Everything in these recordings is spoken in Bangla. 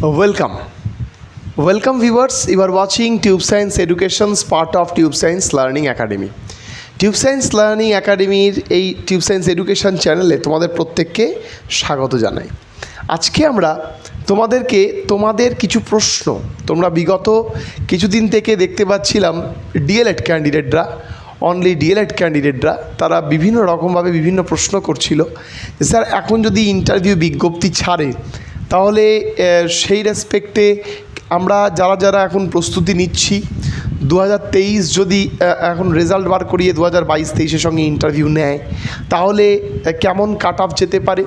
Welcome. Welcome viewers, you are watching Tube Science Education's part of Tube Science Learning Academy. Tube Science Learning একাডেমির এই টিউব সায়েন্স এডুকেশন চ্যানেলে তোমাদের প্রত্যেককে স্বাগত জানাই আজকে আমরা তোমাদেরকে তোমাদের কিছু প্রশ্ন তোমরা বিগত কিছুদিন থেকে দেখতে পাচ্ছিলাম ডিএলএড ক্যান্ডিডেটরা অনলি ডিএলএড ক্যান্ডিডেটরা তারা বিভিন্ন রকমভাবে বিভিন্ন প্রশ্ন করছিল স্যার এখন যদি ইন্টারভিউ বিজ্ঞপ্তি ছাড়ে তাহলে সেই রেসপেক্টে আমরা যারা যারা এখন প্রস্তুতি নিচ্ছি দু হাজার তেইশ যদি এখন রেজাল্ট বার করিয়ে দু হাজার বাইশ তেইশের সঙ্গে ইন্টারভিউ নেয়, তাহলে কেমন কাট অফ যেতে পারে?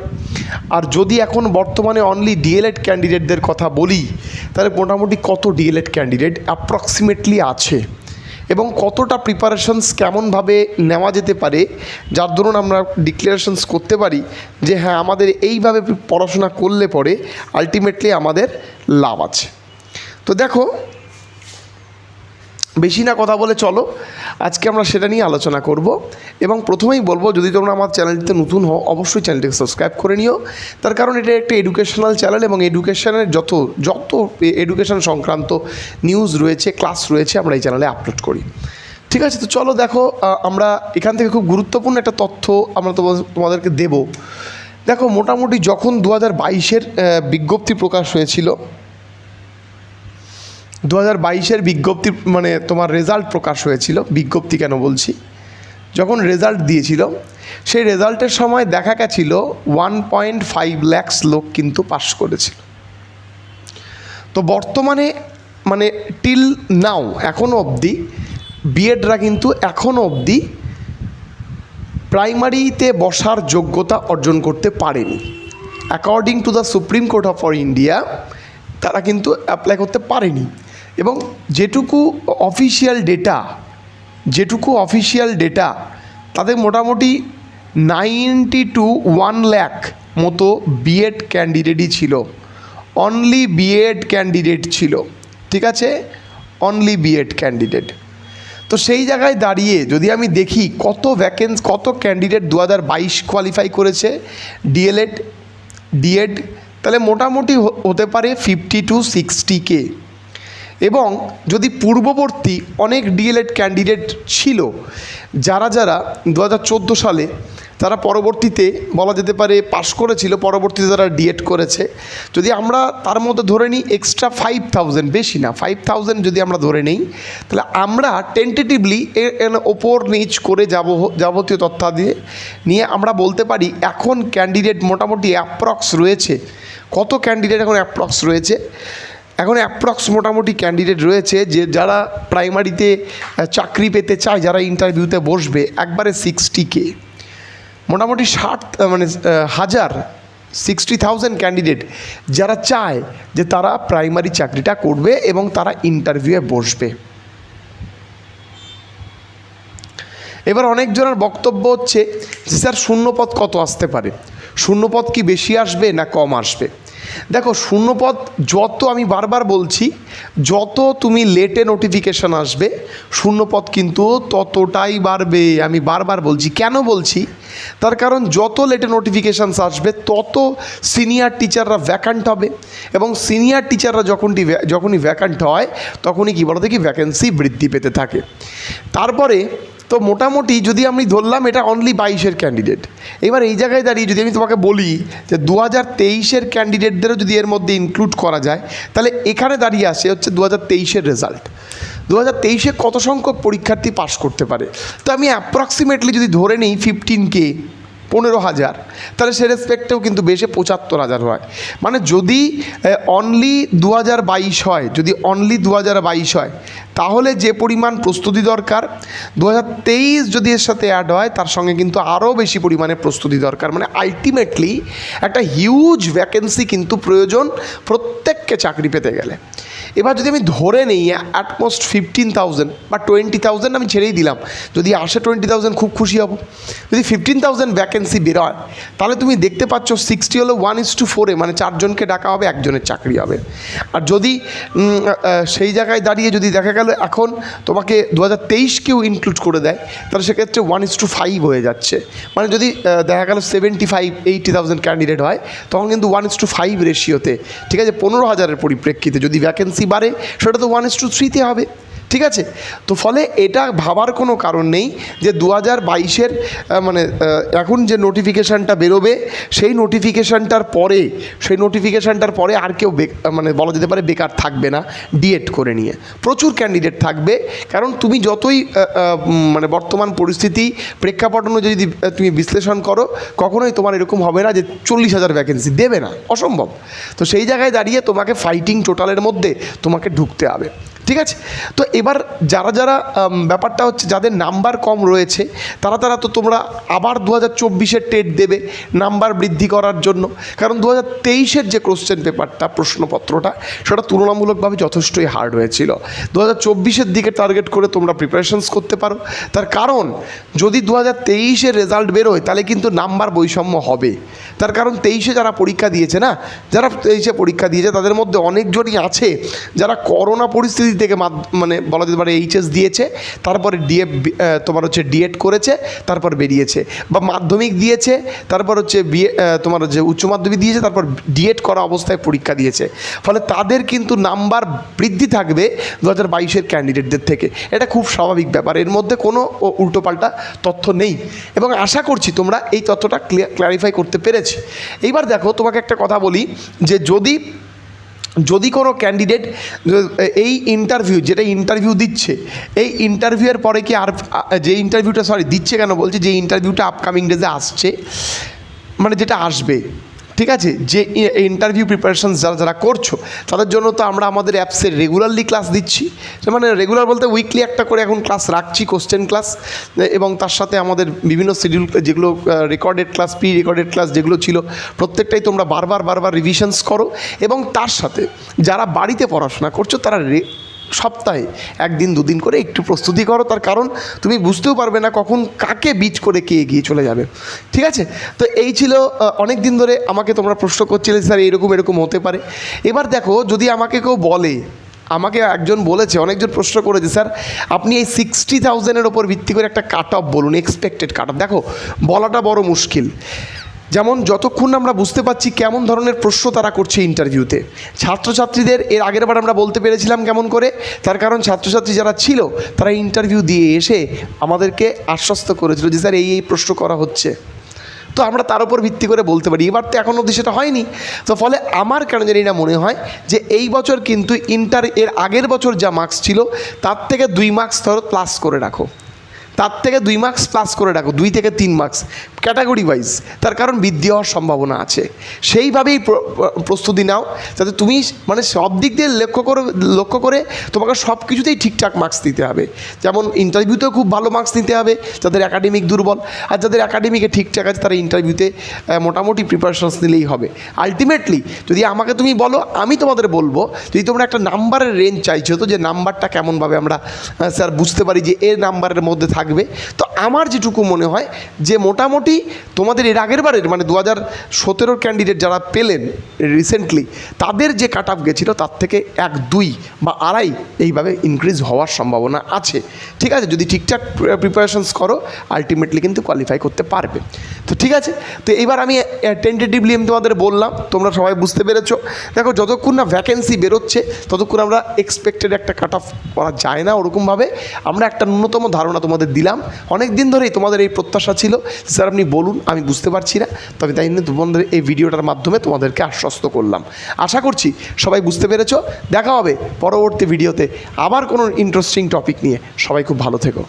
আর যদি এখন বর্তমানে অনলি ডিএলএড ক্যান্ডিডেটদের কথা বলি, তাহলে মোটামুটি কত ডিএলএড ক্যান্ডিডেট অ্যাপ্রক্সিমেটলি আছে? কতটা প্রিপারেশনস কেমনভাবে নেওয়া যেতে পারে, যার দরুন আমরা ডিক্লারেশনস করতে পারি যে হ্যাঁ আমাদের এইভাবে পড়াশোনা করলে পরে আলটিমেটলি আমাদের লাভ আছে। তো দেখো বেশি না কথা বলে চলো। আজকে আমরা সেটা নিয়ে আলোচনা করব এবং প্রথমেই বলব, যদি তোমরা আমার চ্যানেলটিতে নতুন হও, অবশ্যই চ্যানেলটিকে সাবস্ক্রাইব করে নিও। তার কারণ এটা একটা এডুকেশনাল চ্যানেল এবং এডুকেশনের যত যত এডুকেশন সংক্রান্ত নিউজ রয়েছে ক্লাস রয়েছে, আমরা এই চ্যানেলে আপলোড করি। ঠিক আছে, তো চলো দেখো আমরা এখান থেকে খুব গুরুত্বপূর্ণ একটা তথ্য আমরা তোমাদের- তোমাদেরকে দেব। দেখো, মোটামুটি যখন দু হাজার বাইশের বিজ্ঞপ্তি প্রকাশ হয়েছিল দু হাজার বাইশের বিজ্ঞপ্তি মানে তোমার রেজাল্ট প্রকাশ হয়েছিল, বিজ্ঞপ্তি কেন বলছি? যখন রেজাল্ট দিয়েছিল, সেই রেজাল্টের সময় দেখা গেছিল ওয়ান পয়েন্ট ফাইভ ল্যাক্স লোক কিন্তু পাস করেছিল। তো বর্তমানে মানে টিল নাও এখনও অবধি বিএডরা কিন্তু এখনও অবধি প্রাইমারিতে বসার যোগ্যতা অর্জন করতে পারেনি। According to the Supreme Court of India তারা কিন্তু অ্যাপ্লাই করতে পারেনি। এবং যেটুকু অফিসিয়াল ডেটা যেটুকু অফিসিয়াল ডেটা তাদের মোটামুটি নাইনটি টু ওয়ান ল্যাক মতো বিএড ক্যান্ডিডেটই ছিল। অনলি বিএড ক্যান্ডিডেট ছিল। ঠিক আছে? অনলি বিএড ক্যান্ডিডেট তো সেই জায়গায় দাঁড়িয়ে যদি আমি দেখি কত ভ্যাকেন্স কত ক্যান্ডিডেট দু হাজার বাইশ কোয়ালিফাই করেছে ডিএলএড ডিএড তাহলে মোটামুটি হতে পারে ফিফটি টু সিক্সটি কে এবং যদি পূর্ববর্তী অনেক ডিএলএড ক্যান্ডিডেট ছিল, যারা যারা দু হাজার চোদ্দ সালে তারা পরবর্তীতে বলা যেতে পারে পাশ করেছিল, পরবর্তীতে তারা ডিএড করেছে। যদি আমরা তার মধ্যে ধরে নিই এক্সট্রা ফাইভ থাউজেন্ড বেশি না ফাইভ থাউজেন্ড যদি আমরা ধরে নিই, তাহলে আমরা টেন্টেটিভলি এর ওপর নিচ করে যাব, যাবতীয় তথ্যাদি নিয়ে আমরা বলতে পারি এখন ক্যান্ডিডেট মোটামুটি অ্যাপ্রক্স রয়েছে। কত ক্যান্ডিডেট এখন অ্যাপ্রক্স রয়েছে? এখন অ্যাপ্রক্স মোটামুটি ক্যান্ডিডেট রয়েছে যে যারা প্রাইমারিতে চাকরি পেতে চায়, যারা ইন্টারভিউতে বসবে, একবারে সিক্সটি কে মোটামুটি ষাট মানে হাজার সিক্সটি থাউজেন্ড ক্যান্ডিডেট যারা চায় যে তারা প্রাইমারি চাকরিটা করবে এবং তারা ইন্টারভিউয়ে বসবে। এবার অনেকজনের বক্তব্য হচ্ছে যে, স্যার, শূন্যপদ কত আসতে পারে? শূন্যপদ কি বেশি আসবে না কম আসবে? দেখো, শূন্যপদ যত আমি বারবার বলছি, যত তুমি লেটে নোটিফিকেশান আসবে, শূন্যপদ কিন্তু ততটাই বাড়বে। আমি বারবার বলছি, কেন বলছি? তার কারণ যত লেটে নোটিফিকেশানস আসবে, তত সিনিয়র টিচাররা ভ্যাকান্ট হবে এবং সিনিয়র টিচাররা যখনটি যখনই ভ্যাকান্ট হয়, তখনই কী বলো দেখি ভ্যাকেন্সি বৃদ্ধি পেতে থাকে। তারপরে তো মোটামুটি যদি আমি ধরলাম এটা অনলি বাইশের ক্যান্ডিডেট এবার এই জায়গায় দাঁড়িয়ে যদি আমি তোমাকে বলি যে দু হাজার তেইশের ক্যান্ডিডেটদেরও যদি এর মধ্যে ইনক্লুড করা যায়, তাহলে এখানে দাঁড়িয়ে আসে হচ্ছে দু হাজার তেইশের রেজাল্ট দু হাজার তেইশে কত সংখ্যক পরীক্ষার্থী পাশ করতে পারে? তো আমি অ্যাপ্রক্সিমেটলি যদি ধরে নিই ফিফটিন কে পনেরো হাজার, তাহলে সে রেসপেক্টেও কিন্তু বেশে, পঁচাত্তর হাজার হয়। মানে যদি অনলি দু হাজার বাইশ হয়, যদি অনলি দু হাজার বাইশ হয় তাহলে যে পরিমাণ প্রস্তুতি দরকার দু হাজার তেইশ যদি এর সাথে অ্যাড হয়, তার সঙ্গে কিন্তু আরও বেশি পরিমাণে প্রস্তুতি দরকার। মানে আলটিমেটলি একটা হিউজ ভ্যাকেন্সি কিন্তু প্রয়োজন প্রত্যেককে চাকরি পেতে গেলে। এবার যদি আমি ধরে নিই অ্যাটমোস্ট ফিফটিন থাউজেন্ড বা টোয়েন্টি থাউজেন্ড আমি ছেড়েই দিলাম, যদি আসে টোয়েন্টি থাউজেন্ড খুব খুশি হব। যদি ফিফটিন থাউজেন্ড ভ্যাকেন্সি বেরোয়, তাহলে তুমি দেখতে পাচ্ছ সিক্সটি হলো ওয়ান ইস টু ফোরে মানে চারজনকে ডাকা হবে, একজনের চাকরি হবে। আর যদি সেই জায়গায় দাঁড়িয়ে যদি দেখা গেল এখন তোমাকে দু হাজার তেইশকেও ইনক্লুড করে দেয়, তাহলে সেক্ষেত্রে ওয়ান ইস টু ফাইভ হয়ে যাচ্ছে। মানে যদি দেখা গেল seventy five eighty thousand candidate হয়, তখন কিন্তু ওয়ান ইস টু ফাইভ রেশিওতে ঠিক আছে, পনেরো হাজারের পরিপ্রেক্ষিতে যদি ভ্যাকেন্সি বাড়ে সেটা তো ওয়ান ইস টু থ্রিতে হবে। ঠিক আছে? তো ফলে এটা ভাবার কোনো কারণ নেই যে দু হাজার বাইশের মানে এখন যে নোটিফিকেশানটা বেরোবে, সেই নোটিফিকেশানটার পরে, সেই নোটিফিকেশানটার পরে আর কেউ মানে বলা যেতে পারে বেকার থাকবে না ডিএড করে নিয়ে। প্রচুর ক্যান্ডিডেট থাকবে, কারণ তুমি যতই মানে বর্তমান পরিস্থিতি, প্রেক্ষাপট অনুযায়ী যদি তুমি বিশ্লেষণ করো, কখনোই তোমার এরকম হবে না যে চল্লিশ হাজার ভ্যাকেন্সি দেবে না, অসম্ভব। তো সেই জায়গায় দাঁড়িয়ে তোমাকে ফাইটিং টোটালের মধ্যে তোমাকে ঢুকতে হবে, ঠিক আছে? তো এবার যারা যারা ব্যাপারটা হচ্ছে যাদের নাম্বার কম রয়েছে, তারা তারা তো তোমরা আবার দু হাজার চব্বিশের টেট দেবে নাম্বার বৃদ্ধি করার জন্য। কারণ দু হাজার তেইশের যে কোশ্চেন পেপারটা প্রশ্নপত্রটা, সেটা তুলনামূলকভাবে যথেষ্টই হার্ড হয়েছিল। দু হাজার চব্বিশের দিকে টার্গেট করে তোমরা প্রিপারেশনস করতে পারো। তার কারণ, যদি দু হাজার তেইশের রেজাল্ট বেরোয়, তাহলে কিন্তু নাম্বার বৈষম্য হবে। তার কারণ তেইশে যারা পরীক্ষা দিয়েছে না, যারা তেইশে পরীক্ষা দিয়েছে, তাদের মধ্যে অনেকজনই আছে যারা করোনা পরিস্থিতি থেকে মানে বলা যেতে পারে এইচএস দিয়েছে, তারপরে ডিএ তোমার হচ্ছে ডিএড করেছে, তারপর বেরিয়েছে। বা মাধ্যমিক দিয়েছে, তারপর হচ্ছে বিএ তোমার হচ্ছে উচ্চ মাধ্যমিক দিয়েছে, তারপর ডিএড করা অবস্থায় পরীক্ষা দিয়েছে। ফলে তাদের কিন্তু নাম্বার বৃদ্ধি থাকবে দু হাজার বাইশের ক্যান্ডিডেটদের থেকে। এটা খুব স্বাভাবিক ব্যাপার। এর মধ্যে কোনো উল্টোপাল্টা তথ্য নেই। এবং আশা করছি তোমরা এই তথ্যটা ক্লিয়ারিফাই করতে পেরেছি। এইবার দেখো, তোমাকে একটা কথা বলি যে যদি যদি কোনো ক্যান্ডিডেট এই ইন্টারভিউ যেটা ইন্টারভিউ দিচ্ছে, এই ইন্টারভিউয়ের পরে কি আর, যে ইন্টারভিউটা সরি দিচ্ছে কেন বলছে, যে ইন্টারভিউটা আপকামিং ডেজে আসছে মানে যেটা আসবে ঠিক আছে? যে ইন্টারভিউ প্রিপারেশন যারা যারা করছ, তাদের জন্য তো আমরা আমাদের অ্যাপসে রেগুলারলি ক্লাস দিচ্ছি। মানে রেগুলার বলতে উইকলি একটা করে এখন ক্লাস রাখছি কোশ্চেন ক্লাস এবং তার সাথে আমাদের বিভিন্ন শিডিউল যেগুলো recorded class pre recorded class যেগুলো ছিল, প্রত্যেকটাই তোমরা বারবার বারবার রিভিশনস করো। এবং তার সাথে যারা বাড়িতে পড়াশোনা করছ, তারা সপ্তাহে, একদিন দুদিন করে একটু প্রস্তুতি করো। তার কারণ তুমি বুঝতেও পারবে না কখন কাকে বিচ করে কে এগিয়ে চলে যাবে। ঠিক আছে? তো এই ছিল অনেক দিন ধরে আমাকে তোমরা প্রশ্ন করছিলে, স্যার, এরকম এরকম হতে পারে। এবার দেখো, যদি আমাকে কেউ বলে, আমাকে একজন বলেছে, অনেকজন প্রশ্ন করেছে, স্যার, আপনি এই সিক্সটি থাউজেন্ডের ওপর ভিত্তি করে একটা কাট অফ বলুন এক্সপেক্টেড কাট অফ দেখো, বলাটা বড় মুশকিল। যেমন যতক্ষণ আমরা বুঝতে পারছি কেমন ধরনের প্রশ্ন তারা করছে ইন্টারভিউতে ছাত্রছাত্রীদের, এর আগের বার আমরা বলতে পেরেছিলাম কেমন করে, তার কারণ ছাত্রছাত্রী যারা ছিল, তারা ইন্টারভিউ দিয়ে এসে আমাদেরকে আশ্বস্ত করেছিল যে, স্যার, এই এই প্রশ্ন করা হচ্ছে। তো আমরা তার উপর ভিত্তি করে বলতে পারি। এবার তো এখন অবধি সেটা হয়নি। তো ফলে আমার কেন জানি না মনে হয় যে, এই বছর কিন্তু ইন্টার এর আগের বছর যা মার্কস ছিল, তার থেকে দুই মার্কস ধরো প্লাস করে রাখো। তার থেকে দুই মার্কস প্লাস করে রাখো, দুই থেকে তিন মার্কস ক্যাটাগরি ওয়াইজ তার কারণ বৃদ্ধি হওয়ার সম্ভাবনা আছে। সেইভাবেই প্রস্তুতি নাও, যাতে তুমি মানে সব দিক দিয়ে লক্ষ্য করে লক্ষ্য করে তোমাকে সব কিছুতেই ঠিকঠাক মার্কস দিতে হবে। যেমন ইন্টারভিউতেও খুব ভালো মার্কস নিতে হবে, যাদের একাডেমিক দুর্বল, আর যাদের একাডেমিকে ঠিকঠাক আছে, তারা ইন্টারভিউতে মোটামুটি প্রিপারেশনস নিলেই হবে। আলটিমেটলি যদি আমাকে তুমি বলো, আমি তোমাদের বলব, যদি তোমরা একটা নাম্বারের রেঞ্জ চাইছো, তো যে নাম্বারটা কেমনভাবে আমরা স্যার বুঝতে পারি যে এর নাম্বারের মধ্যে থাকবে তো আমার যেটুকু মনে হয় যে মোটামুটি তোমাদের এর আগের বারের মানে দু হাজার সতেরোর ক্যান্ডিডেট যারা পেলেন রিসেন্টলি তাদের যে কাট অফ গেছিল তার থেকে এক, দুই বা আড়াই এইভাবে ইনক্রিজ হওয়ার সম্ভাবনা আছে। ঠিক আছে, যদি ঠিকঠাক প্রিপারেশনস করো আলটিমেটলি কিন্তু কোয়ালিফাই করতে পারবে। তো ঠিক আছে, তো এবার আমি টেন্টেটিভলি আমি তোমাদের বললাম, তোমরা সবাই বুঝতে পেরেছ। দেখো, যতক্ষণ না ভ্যাকেন্সি বেরোচ্ছে, ততক্ষণ আমরা এক্সপেক্টেড একটা কাট অফ করা যায় না ওরকমভাবে। আমরা একটা ন্যূনতম ধারণা তোমাদের দিলাম। অনেক দিন ধরেই তোমাদের এই প্রত্যাশা ছিল স্যার, আপনি বলুন, আমি বুঝতে পারছি না। তবে তাই জন্য তোমাদের এই ভিডিওটার মাধ্যমে তোমাদেরকে আশ্বস্ত করলাম। আশা করছি সবাই বুঝতে পেরেছ। দেখা হবে পরবর্তী ভিডিওতে আবার কোনো ইন্টারেস্টিং টপিক নিয়ে। সবাই খুব ভালো থেকো।